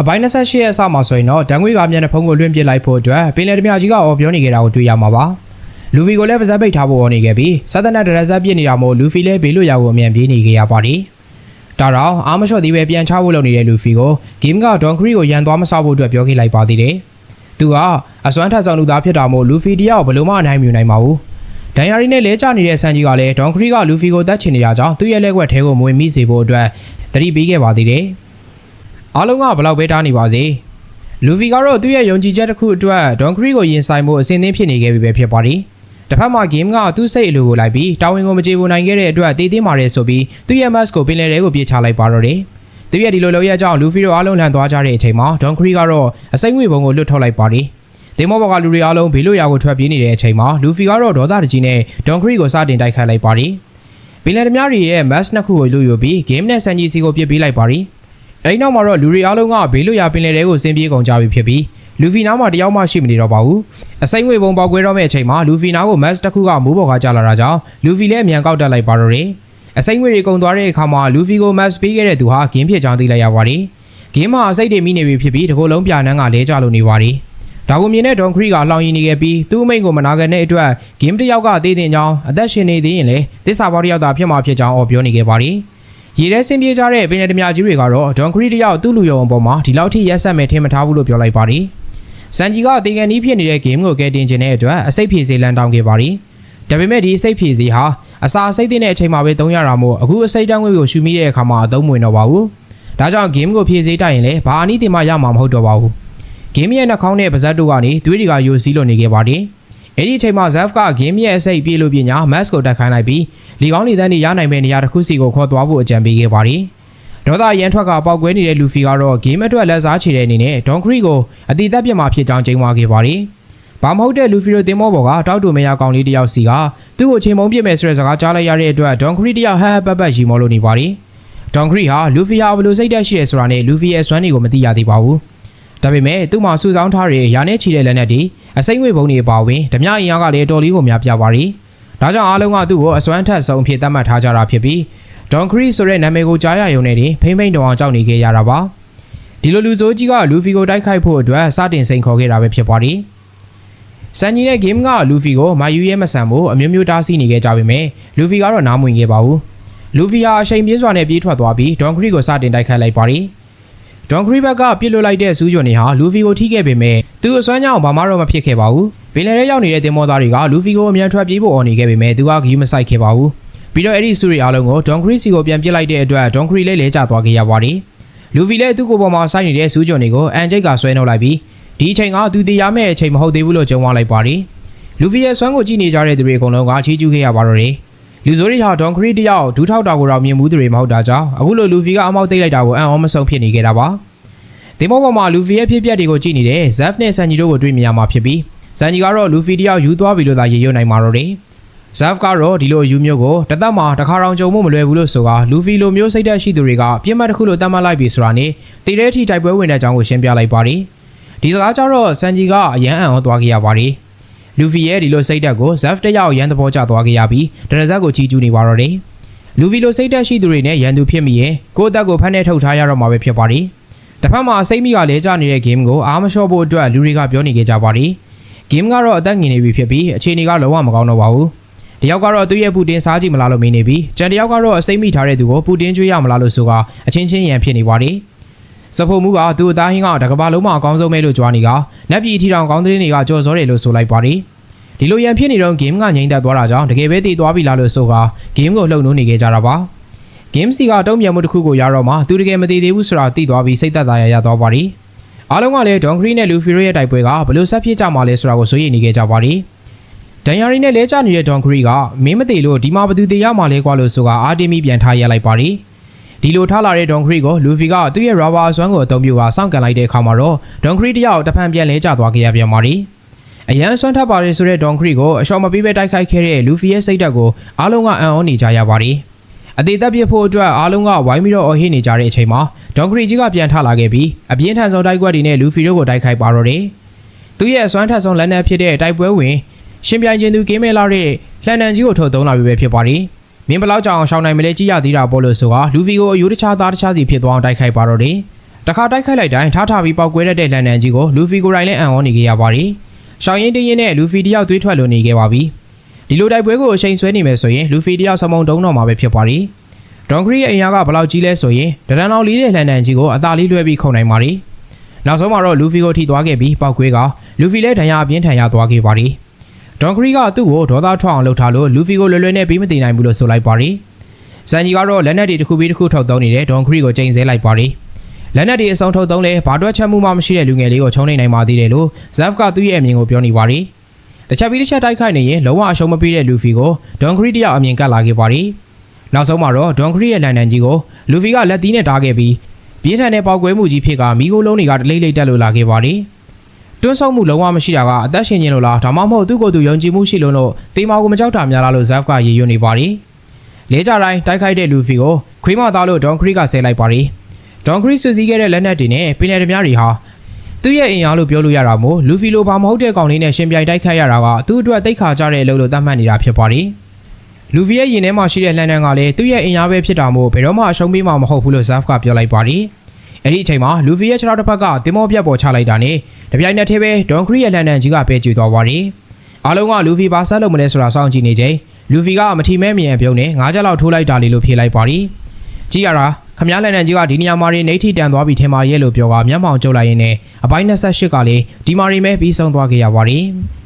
အပိုင်း28ရက်အစမှာဆိုရင်တော့တန်ငွေကမျက်နှာဖုံးကိုလွှင့်ပစ်လိုက်ဖို့အတွက်ပင်လယ်ဓမြကြီးကအော်ပြောနေကြတာကိုတွေ့ရမှာပါလူဖီကိုလည်းပါဇက်ပိတ်ထားဖို့အော်နေခဲ့ပြီးစသနဒရဇက်ပြစ်နေတာမို့လူဖီလည်းဘေးလွတ်ရာကိုအမြန်ပြေးနေကြရပါတယ်ဒါတော့အာမလျှော့သေးပဲပြန်ချဖို့လုပ်နေတဲ့လူဖီကိုဂိမ်းကဒေါန်ခရီကိုရန်သွားမဆောက်ဖို့အတွက်ပြောခဲ့လိုက်ပါသေးတယ်သူကအစွမ်းထက်ဆောင်လူသားဖြစ်တာမို့လူဖီတယောက်ဘယ်လို့မှအနိုင်မြူနိုင်ပါဘူးဒန်ယာရီနဲ့လဲကျနေတဲ့ဆန်ကြီးကလည်းဒေါန်ခရီကလူဖီကိုတတ်ချင်နေတာကြောင့်သူ့ရဲ့လက်ကွက်ထဲကိုမွေမိစေဖို့အတွက်တတိပေးခဲ့ပါသေးတယ် အားလုံးကဘလောက်ပဲတားနေပါစေလူဖီကတော့သူ့ရဲ့ယုံကြည်ချက်တစ်ခုအတွက်ဒေါန်ခရီကိုရင်ဆိုင်ဖို့အစဉ်သင်းဖြစ်နေခဲ့ပြီပဲဖြစ်ပါတယ်တစ်ဖက်မှာ game ကသူ့စိတ်အလိုကိုလိုက်ပြီးတာဝန်ကိုမကျေပွန်နိုင်ခဲ့တဲ့အတွက်တေးသေးမာရဲဆိုပြီးသူ့ရဲ့ mask ကိုပင်လယ်ထဲကိုပြေးချလိုက်ပါတော့တယ်။သူရဲ့ဒီလိုလုပ်ရအကြောင်းလူဖီတို့အားလုံးလန်သွားကြတဲ့အချိန်မှာဒေါန်ခရီကတော့အစိမ့်ငွေပုံကိုလွတ်ထုတ်လိုက်ပါတယ်။ဒေမောဘောကလူတွေအားလုံးဘေးလွတ်ရာကိုထွက်ပြေးနေတဲ့အချိန်မှာလူဖီကတော့ဒေါသတကြီးနဲ့ဒေါန်ခရီကိုစတင်တိုက်ခိုက်လိုက်ပါတယ်။ပင်လယ်သမားတွေရဲ့ mask နှစ်ခုကိုလူယူပြီး game နဲ့ဆန်ဂျီစီကိုပြစ်ပေးလိုက်ပါတယ်။ အဲဒီနောက်မှာတော့လူတွေအားလုံးကဘေးလွတ်ရာပင်လယ်ထဲကိုဆင်းပြေးကုန်ကြပြီဖြစ်ပြီးလူဖီနားမှာတယောက်မှရှိမနေတော့ပါဘူးအစိမ့်ငွေပုံပေါက်ကွဲတော့မဲ့အချိန်မှာလူဖီနားကို mask တစ်ခုကမိုးပေါ်ကကျလာတာကြောင့်လူဖီလည်းအမြန်ကောက်တက်လိုက်ပါတော့တယ်အစိမ့်ငွေတွေကုန်သွားတဲ့အခါမှာလူဖီကို mask ပေးခဲ့တဲ့သူဟာဂင်းဖြစ်ကြောင်းသိလိုက်ရပါတယ်ဂင်းမှာအစိတ်တွေမိနေပြီဖြစ်ပြီးတကိုယ်လုံးပြနန်းကလဲကျလို့နေပါတယ်ဒါကိုမြင်တဲ့ဒေါန်ခရီကလောင်ရင်နေခဲ့ပြီးသူ့အမိန့်ကိုမနာခံတဲ့အတွက်ဂင်းတစ်ယောက်ကသေတင်ကြောင်းအသက်ရှင်နေသေးရင်လည်းသစ္စာပေါတစ်ယောက်သာဖြစ်မှာဖြစ်ကြောင်းအော်ပြောနေခဲ့ပါတယ် ရေထဲဆင်းပြေးကြတဲ့ပင်လယ်ဓမြကြီးတွေကတော့ဒေါန်ခရီတယောက်သူ့လူယုံအပေါ်မှာဒီလောက်ထိရက်ဆက်မဲ့ထင်မထားဘူးလို့ပြောလိုက်ပါတယ်။စန်ဂျီကတေကန်နီးဖြစ်နေတဲ့ game ကိုကဲတင်ခြင်းတဲ့အတွက်အစိတ်ဖြေစေးလန်တောင်းခဲ့ပါတယ်။ဒါပေမဲ့ဒီအစိတ်ဖြေစေးဟာအစာအစိတ်တဲ့အချိန်မှာပဲသုံးရတာမို့အခုအစိတ်တန်းငွေကိုရှူမိတဲ့အခါမှာအသုံးမဝင်တော့ပါဘူး။ဒါကြောင့် game ကိုဖြေစေးတိုက်ရင်လည်းဘာအနည်းတင်မှရမှာမဟုတ်တော့ပါဘူး။ game ရဲ့နှာခေါင်းနဲ့ပါဇက်တို့ကနေသွေးတွေကယိုစီးလွန်နေခဲ့ပါတယ်။အဲ့ဒီအချိန်မှာ Zaf က game ရဲ့အစိတ်ပြေးလို့ပညာ mask ကိုတိုက်ခိုင်းလိုက်ပြီး လီကောင်းလီသန်းတွေရနိုင်မဲ့နေရာတစ်ခုစီကိုခေါ်သွားဖို့အကြံပေးခဲ့ပါတယ်။ဒေါသရန်ထွက်ကပေါက်ကွဲနေတဲ့လူဖီကတော့ game အတွက်လက်စားချေတဲ့အနေနဲ့ဒေါန်ခရီကိုအတိအသက်ပြစ်မှာဖြစ်ကြောင်းချိန်သွားခဲ့ပါတယ်။ဘာမဟုတ်တဲ့လူဖီတို့တင်မောပေါ်ကတောက်တူမရကောင်လေးတယောက်စီကသူ့ကိုချိန်မုံပြစ်မယ်ဆိုတဲ့စကားကြားလိုက်ရတဲ့အတွက်ဒေါန်ခရီတယောက်ဟဟပပရီမောလို့နေပါတယ်။ဒေါန်ခရီဟာလူဖီဟာဘယ်လိုစိတ်သက်ရှိရဲဆိုတာနဲ့လူဖီရဲ့စွမ်းတွေကိုမသိရသေးပါဘူး။ဒါပေမဲ့သူ့မှာစုဆောင်းထားတဲ့ရာနဲ့ချီတဲ့လက်နက်တွေအစိမ့်ငွေပုံတွေအပါအဝင်ဓမြအင်အားကလည်းတော်လေးကိုများပြပါတယ်။ ဒါကြောင့်အားလုံးကသူ့ကိုအစွမ်းထက်ဆုံးအဖြစ်သတ်မှတ်ထားကြတာဖြစ်ပြီးဒေါန်ခရီဆိုတဲ့နာမည်ကိုကြားရရုံနဲ့တင်ဖိမ့်ဖိမ့်တောင်အောင်ကြောက်နေခဲ့ရတာပါဒီလိုလူဆိုးကြီးကလူဖီကိုတိုက်ခိုက်ဖို့အတွက်စတင်စိန်ခေါ်ခဲ့တာပဲဖြစ်ပါတယ်စန်ကြီးနဲ့ဂိမ်းကလူဖီကိုမာယူရဲမဆန်ဖို့အမျိုးမျိုးတားဆီးနေခဲ့ကြပေမဲ့လူဖီကတော့နားမဝင်ခဲ့ပါဘူးလူဖီဟာအချိန်ပြင်းစွာနဲ့ပြေးထွက်သွားပြီးဒေါန်ခရီကိုစတင်တိုက်ခိုက်လိုက်ပါတယ်ဒေါန်ခရီဘက်ကပြစ်လွတ်လိုက်တဲ့စူးဂျွန်တွေဟာလူဖီကိုထိခဲ့ပေမဲ့သူအစွမ်းကြောင့်ဘာမှတော့မဖြစ်ခဲ့ပါဘူး ပင်လယ်ထဲရောက်နေတဲ့တင်မောသားတွေကလူဖီကိုအမြန်ထွက်ပြေးဖို့အော်နေခဲ့ပေမဲ့သူကဂီးမဆိုင်ခဲ့ပါဘူးပြီးတော့အဲ့ဒီဆူရီအားလုံးကိုဒေါန်ခရီစီကိုပြန်ပစ်လိုက်တဲ့အတွက်ဒေါန်ခရီလည်းလဲကျသွားခဲ့ရပါတယ်လူဖီလည်းသူ့ကိုယ်ပေါ်မှာစိုက်နေတဲ့စူးဂျွန်တွေကိုအန်ဂျိတ်ကဆွဲနှုတ်လိုက်ပြီးဒီအချိန်ကသူတည်ရမယ့်အချိန်မဟုတ်သေးဘူးလို့ကြုံသွားလိုက်ပါတယ်လူဖီရဲ့ဆွမ်းကိုကြည့်နေကြတဲ့သူတွေအကုန်လုံးကချီးကျူးခဲ့ရပါတော့တယ်လူဆိုးတွေဟာဒေါန်ခရီတယောက်ဒူးထောက်တာကိုတော့မြင်မှုသူတွေမဟုတ်တာကြောင့်အခုလိုလူဖီကအမောက်သိမ့်လိုက်တာကိုအံ့ဩမဆုံးဖြစ်နေခဲ့တာပါဒီမောပေါ်မှာလူဖီရဲ့ဖြစ်ပျက်တွေကိုကြည့်နေတဲ့ဇက်နဲ့ဆန်ဂျီတို့ကိုတွေ့မြင်ရမှာဖြစ်ပြီး ဇန်ဂျီကတော့လူဖီတယောက်ယူသွားပြီလို့သာရေရွတ်နိုင်မှာတော့တယ်ဇက်ကတော့ဒီလိုယူမျိုးကိုတသက်မှာတစ်ခါတောင်ကြုံမှုမလွယ်ဘူးလို့ဆိုကလူဖီလိုမျိုးစိတ်သက်ရှိသူတွေကပြစ်မှတ်တစ်ခုလိုတတ်မှတ်လိုက်ပြီဆိုတာနဲ့တည်တဲ့အထိတိုက်ပွဲဝင်တဲ့အကြောင်းကိုရှင်းပြလိုက်ပါတယ်ဒီစကားကြတော့ဆန်ဂျီကအရန်အံ့ဩသွားခဲ့ရပါတယ်လူဖီရဲ့ဒီလိုစိတ်သက်ကိုဇက်တယောက်ရန်သဘောကျသွားခဲ့ရပြီးဒရဇက်ကိုချီးကျူးနေပါတော့တယ်လူဖီလိုစိတ်သက်ရှိသူတွေနဲ့ရန်သူဖြစ်မိရင်ကိုယ့်အသက်ကိုဖမ်းနေထုတ်ထားရတော့မှာပဲဖြစ်ပါတယ်တစ်ဖက်မှာစိတ်မိကလဲကျနေတဲ့ game ကိုအားမလျှော့ဖို့အတွက်လူတွေကပြောနေကြကြပါတယ်။ game ကတော့အသက်ငင်နေပြီဖြစ်ပြီးအခြေအနေကလုံးဝမကောင်းတော့ပါဘူး။တယောက်ကတော့သူ့ရဲ့ပူတင်စားကြည့်မလားလို့မေးနေပြီးကျန်တယောက်ကတော့အစိမ့်မိထားတဲ့သူကိုပူတင်ကျွေးရမလားလို့ဆိုကအချင်းချင်းရန်ဖြစ်နေပါတယ်။စဖို့မှုကသူ့အသားဟင်းကတကဘာလုံးမအကောင်းဆုံးပဲလို့ကြွားနေကနက်ပြည်အထီတောင်ကောင်းတဲ့တွေကကြော်စောတယ်လို့ဆိုလိုက်ပါတယ်။ဒီလိုရန်ဖြစ်နေတော့ game ကငြိမ်သက်သွားတာကြောင့်တကယ်ပဲတည်သွားပြီလားလို့ဆိုက game ကိုလှုပ်နှိုးနေကြတာပါ။ game စီကတုံးမြန်မှုတစ်ခုကိုရတော့မှသူတကယ်မတည်သေးဘူးဆိုတာသိသွားပြီးစိတ်သက်သာရရသွားပါတယ်။ အားလုံးကလည်းဒေါန်ခရီနဲ့လူဖီရိုရဲ့တိုက်ပွဲကဘလို့ဆက်ဖြစ်ကြမှာလဲဆိုတာကိုစိုးရိမ်နေကြကြပါတယ်။ဒန်ယာရီနဲ့လဲကျနေတဲ့ဒေါန်ခရီကမင်းမသေးလို့ဒီမှာဘသူသေးရမှာလဲကွာလို့ဆိုကအာတီမီပြန်ထားရလိုက်ပါတယ်။ဒီလိုထားလာတဲ့ဒေါန်ခရီကိုလူဖီကသူ့ရဲ့ရာဘာအစွမ်းကိုအသုံးပြုကစောင့်ကန်လိုက်တဲ့အခါမှာတော့ဒေါန်ခရီတယောက်တဖန်ပြန်လဲကျသွားခဲ့ရပြန်ပါတယ်။အရန်ဆွမ်းထပ်ပါတယ်ဆိုတဲ့ဒေါန်ခရီကိုအရှော့မပေးပဲတိုက်ခိုက်ခဲ့တဲ့လူဖီရဲ့စိတ်ဓာတ်ကိုအားလုံးကအံ့ဩနေကြရပါတယ်။ အသေးသက်ပြဖို့အတွက်အားလုံးကဝိုင်းပြီးတော့အော်ဟစ်နေကြတဲ့အချိန်မှာဒေါန်ခရီကြီးကပြန်ထလာခဲ့ပြီးအပြင်းထန်ဆုံးတိုက်ကွက်တွေနဲ့လူဖီတို့ကိုတိုက်ခိုက်ပါတော့တယ်။သူ့ရဲ့အစွမ်းထက်ဆုံးလက်နက်ဖြစ်တဲ့တိုက်ပွဲဝင်ရှင်ပြိုင်ခြင်းသူကင်းမဲလာတဲ့လှန်တန်ကြီးကိုထုတ်သုံးလာပြီပဲဖြစ်ပါတယ်။မင်းဘလောက်ကြောင်ရှောင်းနိုင်မလဲကြည့်ရသေးတာပေါ့လို့ဆိုကလူဖီကိုအယူတခြားသားတခြားစီဖြစ်သွားအောင်တိုက်ခိုက်ပါတော့တယ်။တခါတိုက်ခိုက်လိုက်တိုင်းထားထားပြီးပောက်ကွဲတတ်တဲ့လန်ဒန်ကြီးကိုလူဖီကိုယ်တိုင်လည်းအံ့ဩနေခဲ့ရပါတယ်။ရှောင်းရင်တင်းရင်နဲ့လူဖီတယောက်သွေးထွက်လို့နေခဲ့ပါပြီ။ ဒီလိုတိုက်ပွဲကိုအချိန်ဆွဲနေမယ်ဆိုရင်လူဖီတယောက်စမုံတုံးတော့မှာပဲဖြစ်ပါတယ်။ဒေါန်ဂရီရဲ့အင်အားကဘယ်လောက်ကြီးလဲဆိုရင်ဒရန်အောင်လေးတဲ့လန်ဒန်ကြီးကိုအသာလေးလွှဲပြီးခုန်နိုင်ပါတယ်။နောက်ဆုံးမှာတော့လူဖီကိုထိသွားခဲ့ပြီးပောက်ကွဲကလူဖီလည်းဒဏ်ရာအပြင်းထန်ရသွားခဲ့ပါတယ်။ဒေါန်ဂရီကသူ့ကိုဒေါသထွက်အောင်လှုပ်ထားလို့လူဖီကိုလွယ်လွယ်နဲ့ပြီးမသိနိုင်ဘူးလို့ဆိုလိုက်ပါတယ်။ဇန်ဂျီကတော့လက်နက်တွေတစ်ခုပြီးတစ်ခုထုတ်သုံးနေတဲ့ဒေါန်ဂရီကိုချိန်ဆဲလိုက်ပါတယ်။လက်နက်တွေအစုံထုတ်သုံးလဲဘာတွက်ချက်မှုမှမရှိတဲ့လူငယ်လေးကိုချုံနေနိုင်ပါသေးတယ်လို့ဇက်ဖ်ကသူ့ရဲ့အမြင်ကိုပြောနေပါတယ်။ တစ်ချက်ပြီးတစ်ချက်တိုက်ခိုက်နေရင်လုံးဝအရှုံးမပေးတဲ့လူဖီကိုဒွန်ခရီတယောက်အမြင်ကပ်လာခဲ့ပါတယ်။နောက်ဆုံးမှာတော့ဒွန်ခရီရဲ့လန်ဒန်ကြီးကိုလူဖီကလက်သီးနဲ့တားခဲ့ပြီးပြင်းထန်တဲ့ပေါက်ကွဲမှုကြီးဖြစ်ကမိခိုးလုံးတွေကတလိမ့်လိမ့်တက်လို့လာခဲ့ပါတယ်။တွန်းဆုံမှုလုံးဝမရှိတာကအသက်ရှင်ခြင်းလို့လားဒါမှမဟုတ်သူ့ကိုယ်သူယုံကြည်မှုရှိလို့လို့တေမာကိုမကြောက်တာများလားလို့ဇက်ဖ်ကရေရွတ်နေပါတယ်။လေးကြတိုင်းတိုက်ခိုက်တဲ့လူဖီကိုခွေးမသားလို့ဒွန်ခရီကဆဲလိုက်ပါတယ်။ဒေါန်ခရစ်ဆူစည်းခဲ့တဲ့လက်နက်တွေနဲ့ပင်လယ်ဓမြတွေဟာ သူ့ရဲ့အင်အားလို့ပြောလို့ရတာမို့လူဖီလိုဘာမဟုတ်တဲ့ကောင်လေးနဲ့ရှင်ပြိုင်တိုက်ခိုက်ရတာကသူ့အတွက်တိတ်ခါကြတဲ့အလုပ်လို့သတ်မှတ်နေတာဖြစ်ပါတယ်။လူဖီရဲ့ရင်ထဲမှာရှိတဲ့လန်ဒန်ကလည်းသူ့ရဲ့အင်အားပဲဖြစ်တာမို့ဘယ်တော့မှအရှုံးပေးမှာမဟုတ်ဘူးလို့ဇက်ဖ်ကပြောလိုက်ပါတယ်။အဲ့ဒီအချိန်မှာလူဖီရဲ့ခြေထောက်တစ်ဖက်ကတင်မောပြတ်ပေါ်ချလိုက်တာနဲ့တပြိုင်နက်တည်းပဲဒေါန်ခရစ်ရဲ့လန်ဒန်ကြီးကပဲကျွေသွားပါတယ်။အားလုံးကလူဖီဘာဆက်လုပ်မလဲဆိုတာစောင့်ကြည့်နေချိန်လူဖီကမထီမဲမြင်ပြုံးနဲ့ငါးချက်လောက်ထိုးလိုက်တာလေလို့ဖြေလိုက်ပါတယ်။ကြည့်ရတာ ခမရလန်နန်ကြီးကဒီနေရာမှာနေနေထိတန်သွားပြီထင်ပါရဲ့လို့ပြောကမျက်မှောင်ကျုပ်လိုက်ရင်းနဲ့အပိုင်း28ကလည်းဒီမာရီမဲပြီးဆုံးသွားခဲ့ရပါတယ်။